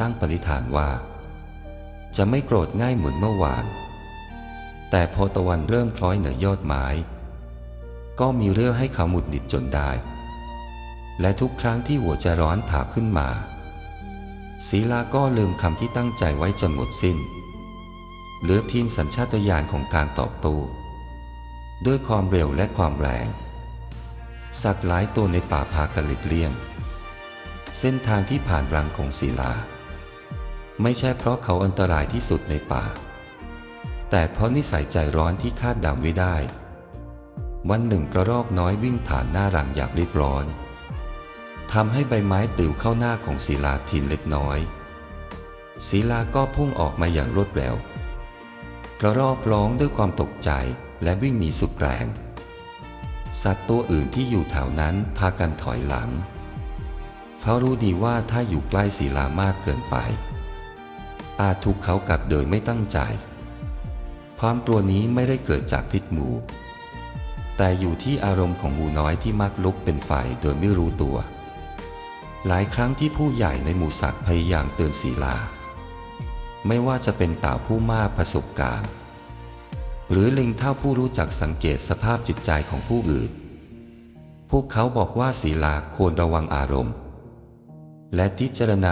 ตั้งปณิธานว่า จะไม่โกรธง่ายเหมือนเมื่อวาน แต่พอตะวันเริ่มคล้อยเหนือยอดไม้ ก็มีเรื่องให้เขาหมุดหนิดจนได้ และทุกครั้งที่หัวจะร้อนถาขึ้นมาศีลาก็ลืมคำที่ตั้งใจไว้จนหมดสิ้น เหลือเพียงสัญชาตญาณของการตอบโต้ด้วยความเร็วและความแรง สัตว์หลายตัวในป่าพากันหลีกเลี่ยง เส้นทางที่ผ่านรังของศิลา ไม่ใช่เพราะเขาอันตรายที่สุดในป่า แต่เพราะนิสัยใจร้อนที่คาดเดาไม่ได้ วันหนึ่งกระรอกน้อยวิ่งผ่านหน้ารังอยากรีบร้อนทำให้ใบไม้ติวเข้าหน้าของศิลาทินเล็กน้อย ศิลาก็พุ่งออกมาอย่างรวดเร็ว กระรอกร้องด้วยความตกใจและวิ่งหนีสุดแรง สัตว์ตัวอื่นที่อยู่แถวนั้นพากันถอยหลัง เพราะรู้ดีว่าถ้าอยู่ใกล้ศิลามากเกินไป อาจถูกเขากัดโดยไม่ตั้งใจ ความกลัวนี้ไม่ได้เกิดจากพิษหมู แต่อยู่ที่อารมณ์ของหมูน้อยที่มักลุกเป็นไฟโดยไม่รู้ตัว หลายครั้งที่ผู้ใหญ่ในหมู่สัตว์พยายามเตือนศีลา ไม่ว่าจะเป็นต่าผู้มากประสบการณ์ หรือลิงเท่าผู้รู้จักสังเกตสภาพจิตใจของผู้อื่น พวกเขาบอกว่าศีลาควรระวังอารมณ์ และพิจารณา